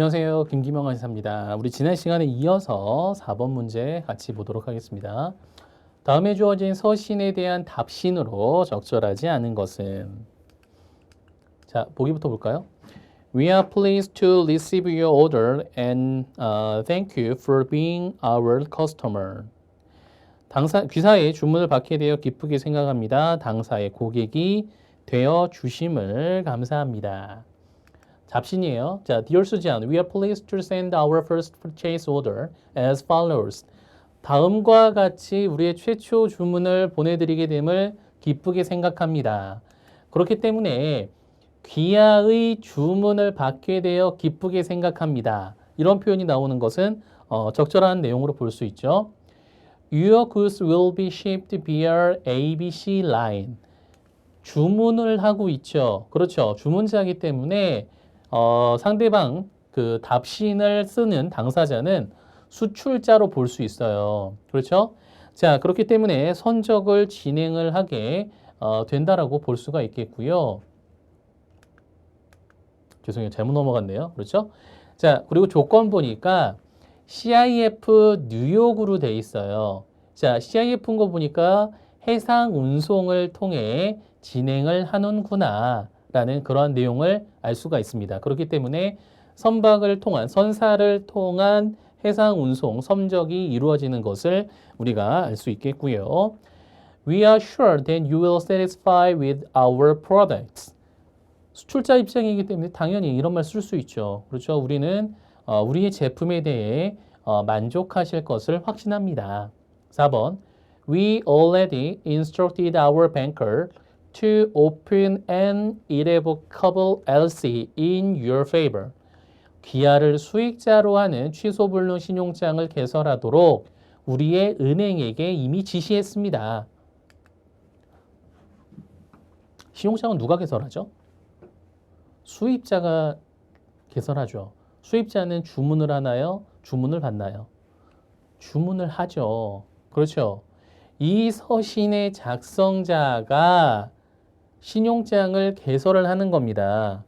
안녕하세요. 김기명 강사입니다. 우리 지난 시간에 이어서 4번 문제 같이 보도록 하겠습니다. 다음에 주어진 서신에 대한 답신으로 적절하지 않은 것은 자, 보기부터 볼까요? We are pleased to receive your order and uh, thank you for being our customer. 당사 귀사의 주문을 받게 되어 기쁘게 생각합니다. 당사의 고객이 되어 주심을 감사합니다. 잡신이에요. 자, Dear Sujan, we are pleased to send our first purchase order as follows. 다음과 같이 우리의 최초 주문을 보내드리게 됨을 기쁘게 생각합니다. 그렇기 때문에 귀하의 주문을 받게 되어 기쁘게 생각합니다. 이런 표현이 나오는 것은 어, 적절한 내용으로 볼 수 있죠. Your goods will be shipped via ABC line. 주문을 하고 있죠. 그렇죠. 주문자이기 때문에 어, 상대방 그 답신을 쓰는 당사자는 수출자로 볼 수 있어요. 그렇죠? 자, 그렇기 때문에 선적을 진행을 하게 어, 된다라고 볼 수가 있겠고요. 죄송해요. 잘못 넘어갔네요. 그렇죠? 자, 그리고 조건 보니까 CIF 뉴욕으로 돼 있어요. 자, CIF인 거 보니까 해상 운송을 통해 진행을 하는구나 라는 그런 내용을 알 수가 있습니다. 그렇기 때문에 선박을 통한 선사를 통한 해상 운송 섬적이 이루어지는 것을 우리가 알 수 있겠고요. We are sure that you will satisfy with our products. 수출자 입장이기 때문에 당연히 이런 말 쓸 수 있죠. 그렇죠? 우리는 어, 우리의 제품에 대해 어, 만족하실 것을 확신합니다. 4번 We already instructed our banker to open an irrevocable LC in your favor. 귀하를 수익자로 하는 취소불능 신용장을 개설하도록 우리의 은행에게 이미 지시했습니다. 신용장은 누가 개설하죠? 수입자가 개설하죠. 수입자는 주문을 하나요? 주문을 받나요? 주문을 하죠. 그렇죠. 이 서신의 작성자가 신용장을 개설을 하는 겁니다.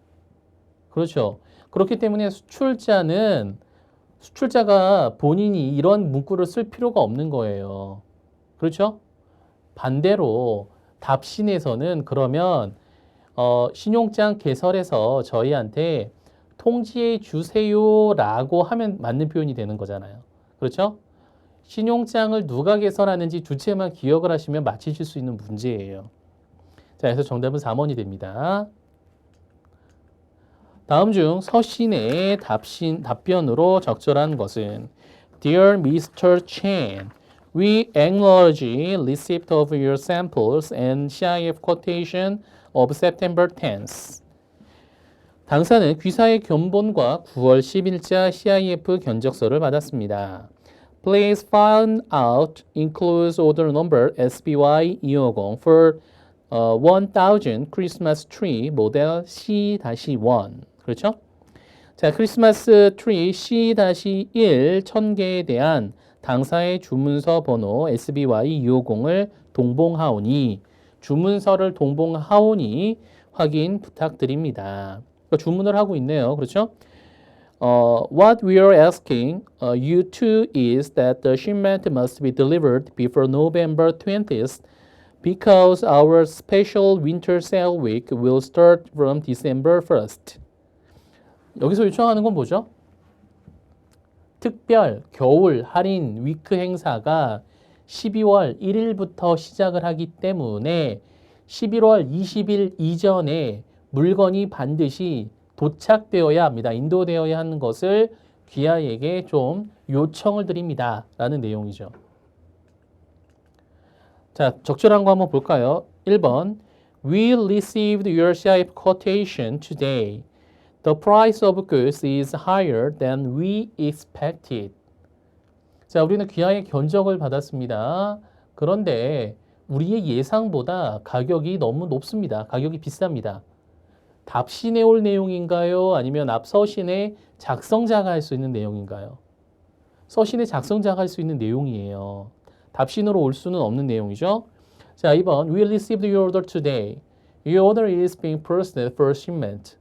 그렇죠. 그렇기 때문에 수출자는 수출자가 본인이 이런 문구를 쓸 필요가 없는 거예요. 그렇죠? 반대로 답신에서는 그러면 어, 신용장 개설해서 저희한테 통지해 주세요라고 하면 맞는 표현이 되는 거잖아요. 그렇죠? 신용장을 누가 개설하는지 주체만 기억을 하시면 맞히실 수 있는 문제예요. 자, 그래서 정답은 4번이 됩니다. 다음 중 서신의 답신, 답변으로 적절한 것은 Dear Mr. Chen, we acknowledge receipt of your samples and CIF quotation of September 10th. 당사는 귀사의 견본과 9월 10일자 CIF 견적서를 받았습니다. Please find out includes order number SBY 250 for 어, 1000 크리스마스 트리 모델 C-1 그렇죠? 자, 크리스마스 트리 C-1 1000개에 대한 당사의 주문서 번호 SBY 250을 동봉하오니 주문서를 동봉하오니 확인 부탁드립니다. 그러니까 주문을 하고 있네요. 그렇죠? 어, what we are asking uh, you to is that the shipment must be delivered before November 20th because our special winter sale week will start from December 1st. 여기서 요청하는 건 뭐죠? 특별 겨울 할인 위크 행사가 12월 1일부터 시작을 하기 때문에 11월 20일 이전에 물건이 반드시 도착되어야 합니다. 인도되어야 하는 것을 귀하에게 좀 요청을 드립니다. 라는 내용이죠. 자, 적절한 거 한번 볼까요? 1번. We received your CIF quotation today. The price of goods is higher than we expected. 자, 우리는 귀하의 견적을 받았습니다. 그런데 우리의 예상보다 가격이 너무 높습니다. 가격이 비쌉니다. 답신에 올 내용인가요? 아니면 앞서신의 작성자가 할 수 있는 내용인가요? 서신의 작성자가 할 수 있는 내용이에요. 답신으로 올 수는 없는 내용이죠. 자, 2번. We received your order today. Your order is being processed for shipment.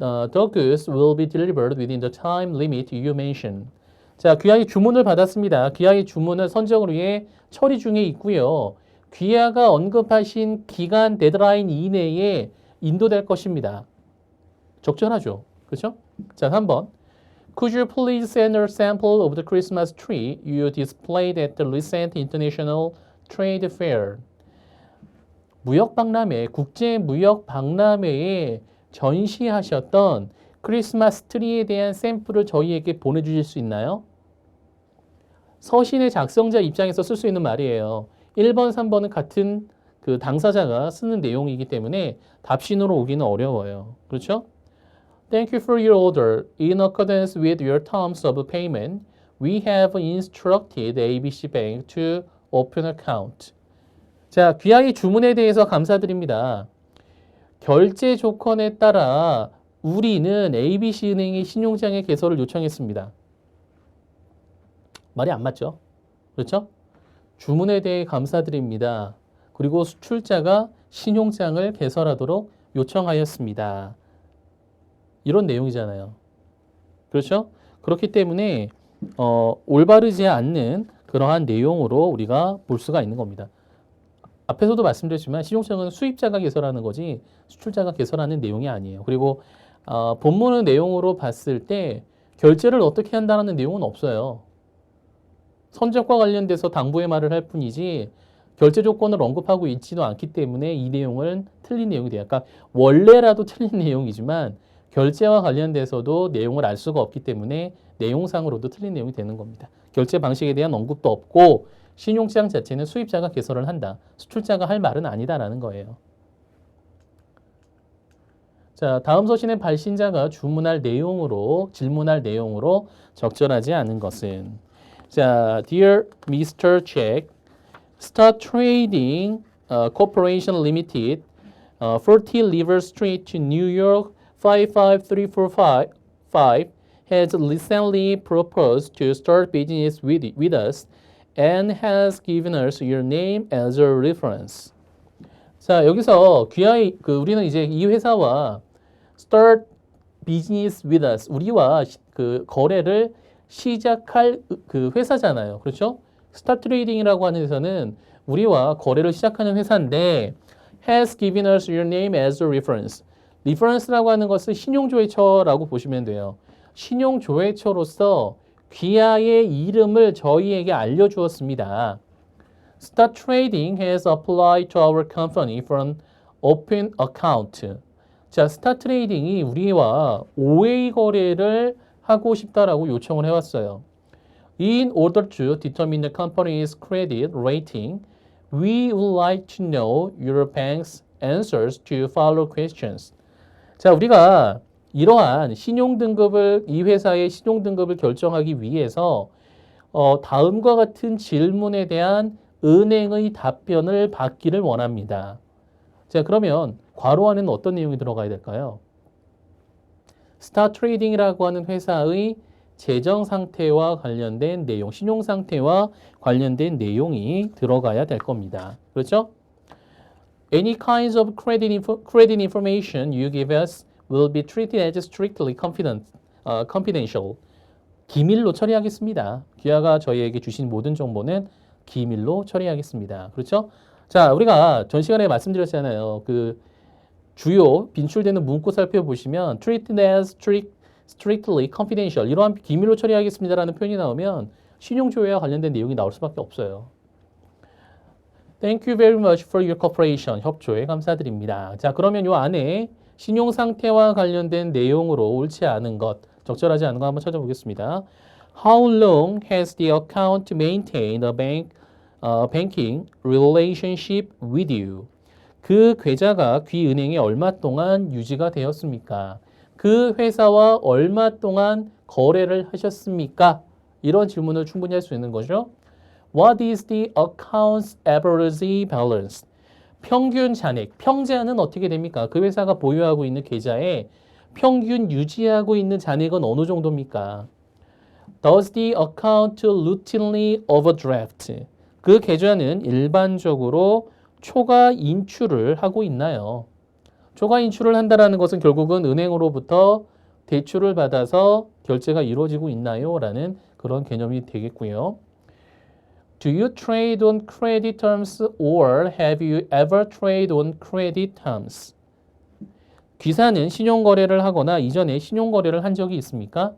uh, the goods will be delivered within the time limit you mentioned. 자, 귀하의 주문을 받았습니다. 귀하의 주문은 선적을 위해 처리 중에 있고요. 귀하가 언급하신 기간 데드라인 이내에 인도될 것입니다. 적절하죠. 그렇죠? 자, 3번. Could you please send a sample of the Christmas tree you displayed at the recent International Trade Fair? 무역 박람회, 국제 무역 박람회에 전시하셨던 크리스마스 트리에 대한 샘플을 저희에게 보내주실 수 있나요? 서신의 작성자 입장에서 쓸 수 있는 말이에요. 1번, 3번은 같은 그 당사자가 쓰는 내용이기 때문에 답신으로 오기는 어려워요. 그렇죠? Thank you for your order. In accordance with your terms of payment, we have instructed ABC Bank to open account. 자, 귀하의 주문에 대해서 감사드립니다. 결제 조건에 따라 우리는 ABC 은행의 신용장의 개설을 요청했습니다. 말이 안 맞죠? 그렇죠? 주문에 대해 감사드립니다. 그리고 수출자가 신용장을 개설하도록 요청하였습니다. 이런 내용이잖아요. 그렇죠? 그렇기 때문에 어, 올바르지 않는 그러한 내용으로 우리가 볼 수가 있는 겁니다. 앞에서도 말씀드렸지만 신용장은 수입자가 개설하는 거지 수출자가 개설하는 내용이 아니에요. 그리고 어, 본문의 내용으로 봤을 때 결제를 어떻게 한다는 내용은 없어요. 선적과 관련돼서 당부의 말을 할 뿐이지 결제 조건을 언급하고 있지도 않기 때문에 이 내용은 틀린 내용이 돼요. 그러니까 원래라도 틀린 내용이지만 결제와 관련돼서도 내용을 알 수가 없기 때문에 내용상으로도 틀린 내용이 되는 겁니다. 결제 방식에 대한 언급도 없고 신용장 자체는 수입자가 개설을 한다. 수출자가 할 말은 아니다라는 거예요. 자, 다음 서신의 발신자가 주문할 내용으로 질문할 내용으로 적절하지 않은 것은 자, dear Mr. Check, Start Trading uh, Corporation Limited, uh, 40 River Street New York 55345 has recently proposed to start business with, with us and has given us your name as a reference. 자, 여기서 귀하의 그 우리는 이제 이 회사와 start business with us 우리와 시- 그 거래를 시작할 그 회사잖아요. 그렇죠? 스타 트레이딩이라고 하는 회사는 우리와 거래를 시작하는 회사인데 has given us your name as a reference. Reference라고 하는 것은 신용조회처라고 보시면 돼요. 신용조회처로서 귀하의 이름을 저희에게 알려주었습니다. Star Trading has applied to our company for an open account. 자, 스타 트레이딩이 우리와 OA 거래를 하고 싶다라고 요청을 해왔어요. In order to determine the company's credit rating, we would like to know your bank's answers to follow questions. 자, 우리가 이러한 신용 등급을 이 회사의 신용 등급을 결정하기 위해서 어, 다음과 같은 질문에 대한 은행의 답변을 받기를 원합니다. 자, 그러면 괄호 안에는 어떤 내용이 들어가야 될까요? 스타 트레이딩이라고 하는 회사의 재정 상태와 관련된 내용, 신용 상태와 관련된 내용이 들어가야 될 겁니다. 그렇죠? Any kinds of credit, info, credit information you give us will be treated as strictly confident, uh, confidential. 기밀로 처리하겠습니다. 귀하가 저희에게 주신 모든 정보는 기밀로 처리하겠습니다. 그렇죠? 자, 우리가 전 시간에 말씀드렸잖아요. 그 주요 빈출되는 문구 살펴보시면 treated as strict, strictly confidential 이러한 기밀로 처리하겠습니다라는 표현이 나오면 신용조회와 관련된 내용이 나올 수밖에 없어요. Thank you very much for your cooperation. 협조에 감사드립니다. 자, 그러면 요 안에 신용 상태와 관련된 내용으로 옳지 않은 것, 적절하지 않은 거 한번 찾아보겠습니다. How long has the account maintained a bank, uh, banking relationship with you? 그 계좌가 귀 은행에 얼마 동안 유지가 되었습니까? 그 회사와 얼마 동안 거래를 하셨습니까? 이런 질문을 충분히 할 수 있는 거죠. What is the account's average balance? 평균 잔액, 평자는 어떻게 됩니까? 그 회사가 보유하고 있는 계좌에 평균 유지하고 있는 잔액은 어느 정도입니까? Does the account routinely overdraft? 그 계좌는 일반적으로 초과 인출을 하고 있나요? 초과 인출을 한다라는 것은 결국은 은행으로부터 대출을 받아서 결제가 이루어지고 있나요? 라는 그런 개념이 되겠고요. Do you trade on credit terms or have you ever trade on credit terms? 귀사는 신용거래를 하거나 이전에 신용거래를 한 적이 있습니까?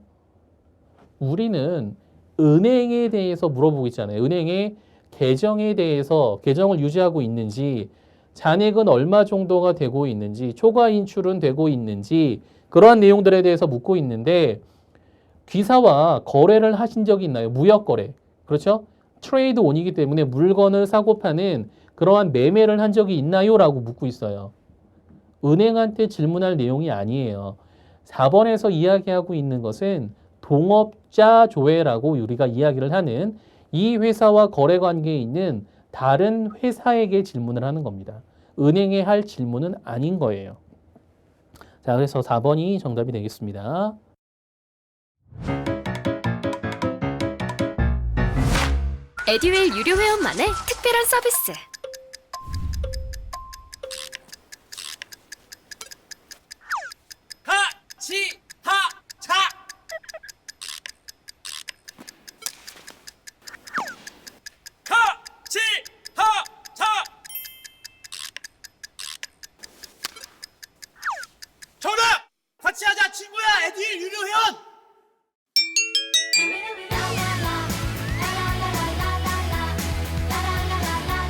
우리는 은행에 대해서 물어보고 있잖아요. 은행의 계정에 대해서 계정을 유지하고 있는지 잔액은 얼마 정도가 되고 있는지 초과 인출은 되고 있는지 그러한 내용들에 대해서 묻고 있는데 귀사와 거래를 하신 적이 있나요? 무역 거래. 그렇죠? 트레이드 온이기 때문에 물건을 사고 파는 그러한 매매를 한 적이 있나요? 라고 묻고 있어요. 은행한테 질문할 내용이 아니에요. 4번에서 이야기하고 있는 것은 동업자 조회라고 우리가 이야기를 하는 이 회사와 거래 관계에 있는 다른 회사에게 질문을 하는 겁니다. 은행에 할 질문은 아닌 거예요. 자, 그래서 4번이 정답이 되겠습니다. 에듀윌 유료 회원만의 특별한 서비스.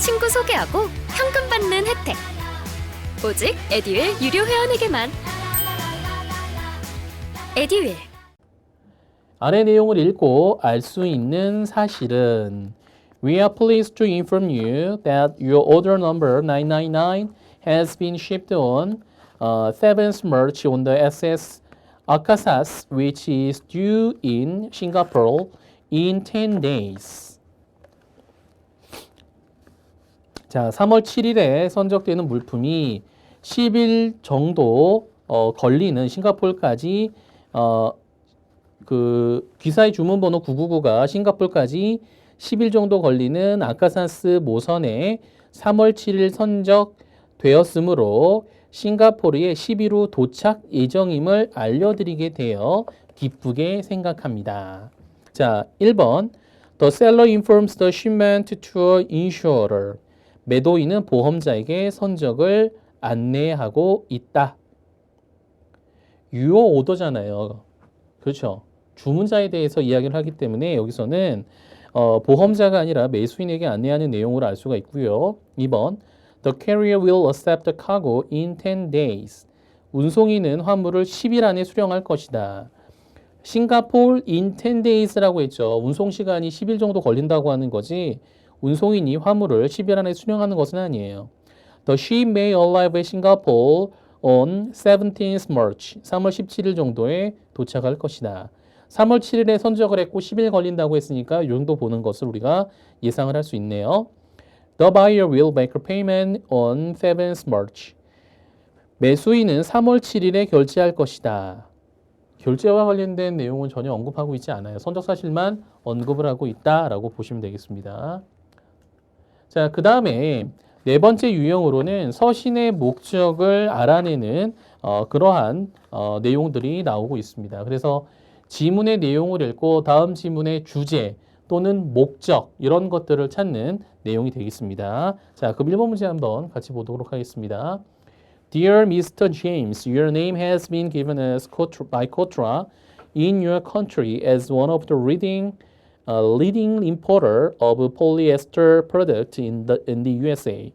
친구 소개하고 현금 받는 혜택. 오직 에듀윌 유료 회원에게만. 에듀윌. 아래 내용을 읽고 알 수 있는 사실은 We are pleased to inform you that your order number 999 has been shipped on uh, 7th March on the SS Arkansas, which is due in Singapore in 10 days. 자, 3월 7일에 선적되는 물품이 10일 정도 어, 걸리는 싱가폴까지 어, 그 귀사의 주문 번호 999가 싱가폴까지 10일 정도 걸리는 아카산스 모선에 3월 7일 선적되었으므로 싱가포르에 10일 후 도착 예정임을 알려드리게 되어 기쁘게 생각합니다. 자, 1번 The seller informs the shipment to insurer. 매도인은 보험자에게 선적을 안내하고 있다. 유어 오더잖아요. 그렇죠. 주문자에 대해서 이야기를 하기 때문에 여기서는 어, 보험자가 아니라 매수인에게 안내하는 내용으로 알 수가 있고요. 2번 The carrier will accept the cargo in 10 days. 운송인은 화물을 10일 안에 수령할 것이다. 싱가폴 in 10 days라고 했죠. 운송 시간이 10일 정도 걸린다고 하는 거지. 운송인이 화물을 10일 안에 수령하는 것은 아니에요. The ship may arrive at Singapore on 17th March. 3월 17일 정도에 도착할 것이다. 3월 7일에 선적을 했고 10일 걸린다고 했으니까 이 정도 보는 것을 우리가 예상을 할 수 있네요. The buyer will make a payment on 7th March. 매수인은 3월 7일에 결제할 것이다. 결제와 관련된 내용은 전혀 언급하고 있지 않아요. 선적 사실만 언급을 하고 있다라고 보시면 되겠습니다. 자, 그 다음에 네 번째 유형으로는 서신의 목적을 알아내는 어, 그러한 어, 내용들이 나오고 있습니다. 그래서 지문의 내용을 읽고 다음 지문의 주제 또는 목적 이런 것들을 찾는 내용이 되겠습니다. 자, 그럼 1번 문제 한번 같이 보도록 하겠습니다. Dear Mr. James, your name has been given as Kotra, by Kotra in your country as one of the leading uh, leading importer of polyester product in the in the USA.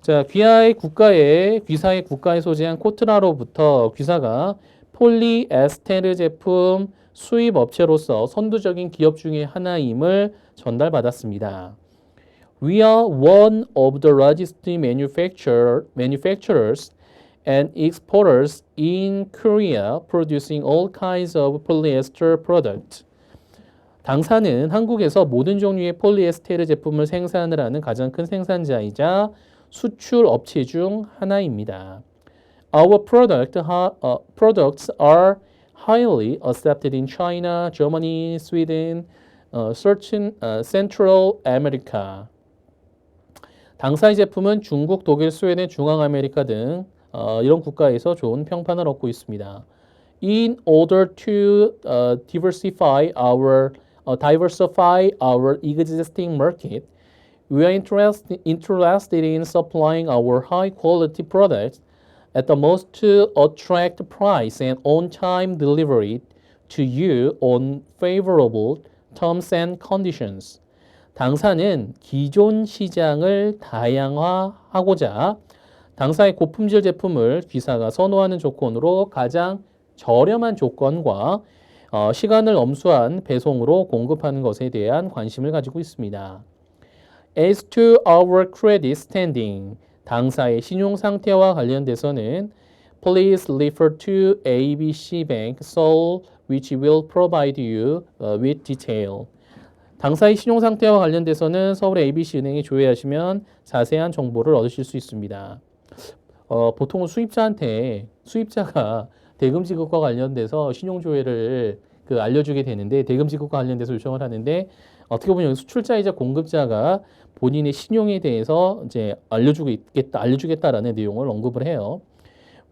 자, 귀하의 국가에 귀사의 국가에 소재한 코트라로부터 귀사가 폴리에스테르 제품 수입 업체로서 선두적인 기업 중의 하나임을 전달받았습니다. We are one of the largest manufacturer, manufacturers and exporters in Korea, producing all kinds of polyester products. 당사는 한국에서 모든 종류의 폴리에스테르 제품을 생산을 하는 가장 큰 생산자이자 수출 업체 중 하나입니다. Our product, uh, products are highly accepted in China, Germany, Sweden, uh, certain uh, Central America. 당사의 제품은 중국, 독일, 스웨덴, 중앙아메리카 등 어, 이런 국가에서 좋은 평판을 얻고 있습니다. In order to uh, diversify our uh, diversify our existing market, we are interest, interested in supplying our high quality products at the most attractive price and on-time delivery to you on favorable terms and conditions. 당사는 기존 시장을 다양화하고자 당사의 고품질 제품을 귀사가 선호하는 조건으로 가장 저렴한 조건과 어, 시간을 엄수한 배송으로 공급하는 것에 대한 관심을 가지고 있습니다. As to our credit standing, 당사의 신용 상태와 관련돼서는 please refer to ABC Bank Seoul, which will provide you uh, with detail. 당사의 신용 상태와 관련돼서는 서울의 ABC 은행에 조회하시면 자세한 정보를 얻으실 수 있습니다. 어, 보통은 수입자한테 수입자가 대금 지급과 관련돼서 신용 조회를 그 알려주게 되는데 대금 지급과 관련돼서 요청을 하는데 어떻게 보면 수출자이자 공급자가 본인의 신용에 대해서 이제 알려주고 있겠다, 알려주겠다라는 내용을 언급을 해요.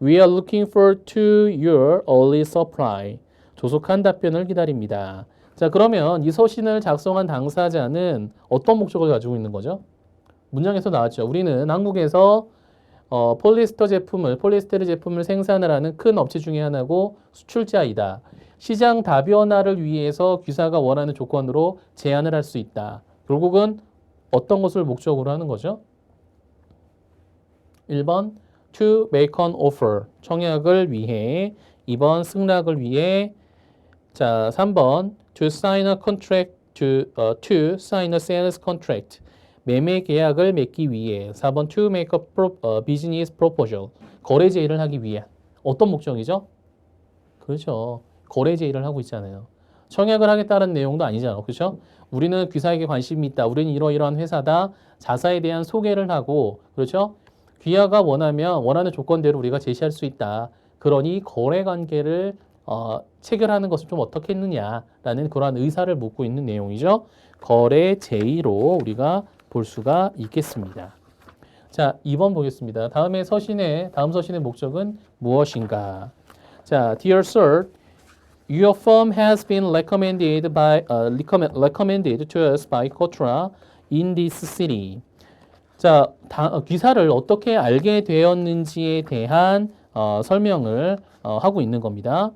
We are looking forward to your early supply. 조속한 답변을 기다립니다. 자, 그러면 이 서신을 작성한 당사자는 어떤 목적을 가지고 있는 거죠? 문장에서 나왔죠. 우리는 한국에서 어, 폴리스터 제품을 폴리스테르 제품을 생산을 하는 큰 업체 중에 하나고 수출자이다. 시장 다변화를 위해서 귀사가 원하는 조건으로 제안을 할 수 있다. 결국은 어떤 것을 목적으로 하는 거죠? 1번 to make an offer 청약을 위해 2번 승낙을 위해 자 3번 to sign a contract to, uh, to sign a sales contract 매매 계약을 맺기 위해 4번 to make a pro, 어, business proposal 거래 제의를 하기 위해 어떤 목적이죠? 그렇죠. 거래 제의를 하고 있잖아요. 청약을 하겠다는 내용도 아니잖아요. 그렇죠? 우리는 귀사에게 관심이 있다. 우리는 이러이러한 회사다. 자사에 대한 소개를 하고 그렇죠? 귀하가 원하면 원하는 조건대로 우리가 제시할 수 있다. 그러니 거래 관계를 어, 체결하는 것을 좀 어떻게 했느냐라는 그러한 의사를 묻고 있는 내용이죠. 거래 제의로 우리가 볼 수가 있겠습니다. 자, 2번 보겠습니다. 다음에 서신의 다음 서신의 목적은 무엇인가? 자, Dear Sir, your firm has been recommended by uh, recommend, recommended to us by Kotra in this city. 자, 다, 어, 기사를 어떻게 알게 되었는지에 대한 어, 설명을 어, 하고 있는 겁니다.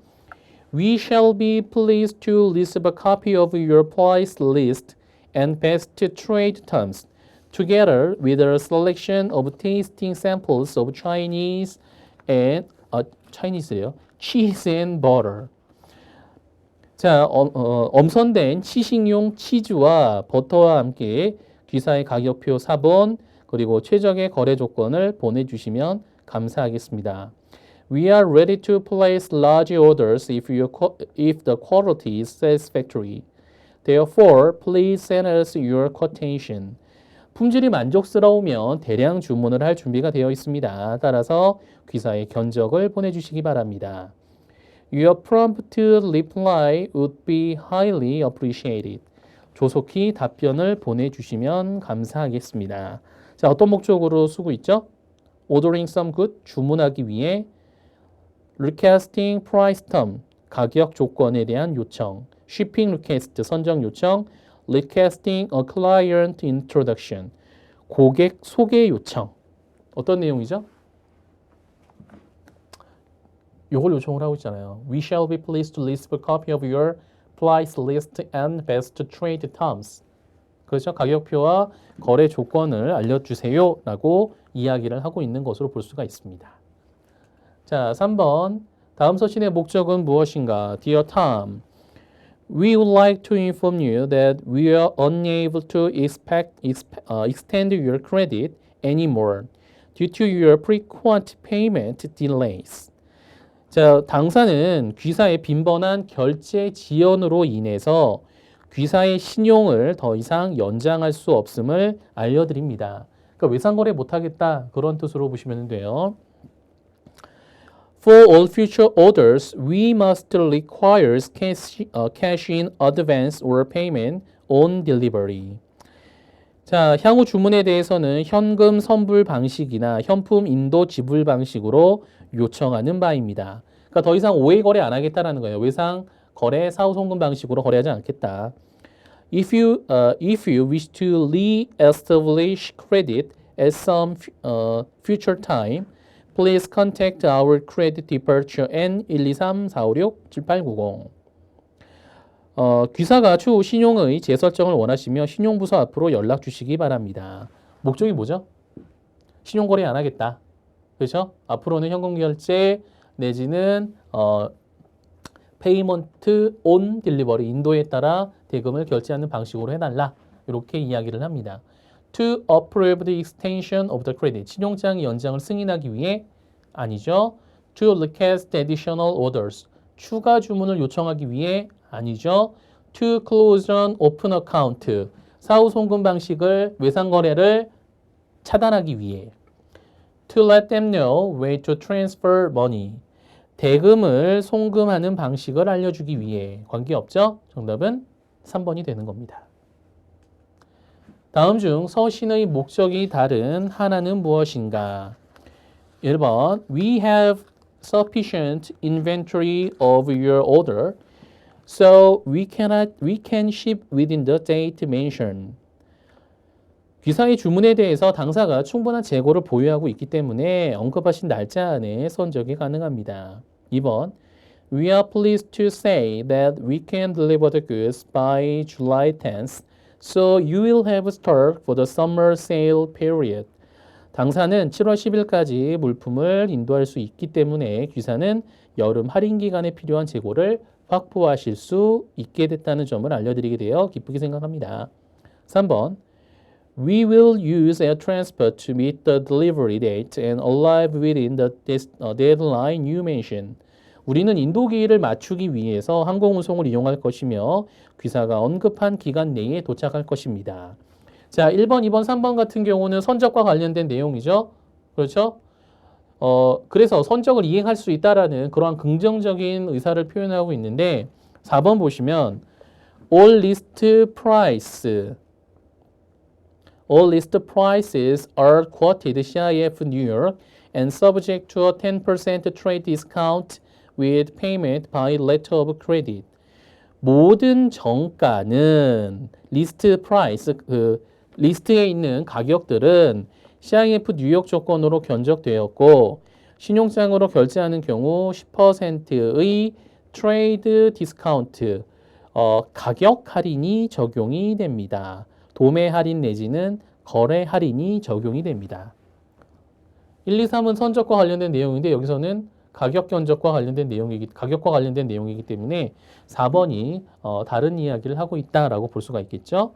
We shall be pleased to receive a copy of your price list and best trade terms, together with a selection of tasting samples of Chinese and 아, Chinese래요. cheese and butter. 자, 엄, 어, 엄선된 치식용 치즈와 버터와 함께 귀사의 가격표 4번 그리고 최적의 거래 조건을 보내주시면 감사하겠습니다. We are ready to place large orders if, qua- if the quality is satisfactory. Therefore, please send us your quotation. 품질이 만족스러우면 대량 주문을 할 준비가 되어 있습니다. 따라서 귀사의 견적을 보내주시기 바랍니다. Your prompt reply would be highly appreciated. 조속히 답변을 보내주시면 감사하겠습니다. 자, 어떤 목적으로 쓰고 있죠? Ordering some good, 주문하기 위해 Requesting price term, 가격 조건에 대한 요청 Shipping request, 선정 요청 Requesting a client introduction, 고객 소개 요청 어떤 내용이죠? 요걸 요청을 하고 있잖아요. We shall be pleased to receive a copy of your price list and best trade terms. 그렇죠. 가격표와 거래 조건을 알려주세요. 라고 이야기를 하고 있는 것으로 볼 수가 있습니다. 자, 3번. 다음 서신의 목적은 무엇인가? Dear Tom, we would like to inform you that we are unable to expect, exp, uh, extend your credit anymore due to your frequent payment delays. 자, 당사는 귀사의 빈번한 결제 지연으로 인해서 귀사의 신용을 더 이상 연장할 수 없음을 알려드립니다. 그러니까 외상거래 못하겠다 그런 뜻으로 보시면 돼요. For all future orders, we must require cash, uh, cash in advance or payment on delivery. 자, 향후 주문에 대해서는 현금 선불 방식이나 현품 인도 지불 방식으로 요청하는 바입니다. 그러니까 더 이상 오해 거래 안 하겠다라는 거예요. 외상 거래 사후 송금 방식으로 거래하지 않겠다. If you uh, if you wish to re-establish credit at some uh, future time, please contact our credit departure N 123 456 7890. 어, 귀사가 추후 신용의 재설정을 원하시며 신용부서 앞으로 연락 주시기 바랍니다. 목적이 뭐죠? 신용거래 안 하겠다. 그렇죠? 앞으로는 현금 결제 내지는 어, 페이먼트 온 딜리버리 인도에 따라 대금을 결제하는 방식으로 해달라. 이렇게 이야기를 합니다. To approve the extension of the credit. 신용장 연장을 승인하기 위해 아니죠. To request additional orders. 추가 주문을 요청하기 위해 아니죠. To close an open account. 사후 송금 방식을 외상 거래를 차단하기 위해. To let them know way to transfer money. 대금을 송금하는 방식을 알려주기 위해 관계없죠? 정답은 3번이 되는 겁니다. 다음 중 서신의 목적이 다른 하나는 무엇인가? 1번 We have sufficient inventory of your order, so we cannot we can ship within the date mentioned. 귀사의 주문에 대해서 당사가 충분한 재고를 보유하고 있기 때문에 언급하신 날짜 안에 선적이 가능합니다. 2번 We are pleased to say that we can deliver the goods by July 10th, so you will have stock for the summer sale period. 당사는 7월 10일까지 물품을 인도할 수 있기 때문에 귀사는 여름 할인 기간에 필요한 재고를 확보하실 수 있게 됐다는 점을 알려드리게 되어 기쁘게 생각합니다. 3번 We will use air transport to meet the delivery date and arrive within the uh, deadline you mentioned. 우리는 인도기일을 맞추기 위해서 항공운송을 이용할 것이며 귀사가 언급한 기간 내에 도착할 것입니다. 자, 1번, 2번, 3번 같은 경우는 선적과 관련된 내용이죠. 그렇죠? 어, 그래서 선적을 이행할 수 있다라는 그러한 긍정적인 의사를 표현하고 있는데 4번 보시면 all list price All list prices are quoted CIF New York and subject to a 10% trade discount with payment by letter of credit. 모든 정가는 리스트 프라이스 그 리스트에 있는 가격들은 CIF 뉴욕 조건으로 견적되었고 신용장으로 결제하는 경우 10%의 트레이드 디스카운트 어, 가격 할인이 적용이 됩니다. 도매 할인 내지는 거래 할인이 적용이 됩니다. 1, 2, 3은 선적과 관련된 내용인데 여기서는 가격 견적과 관련된 내용이기 가격과 관련된 내용이기 때문에 4번이 어, 다른 이야기를 하고 있다라고 볼 수가 있겠죠.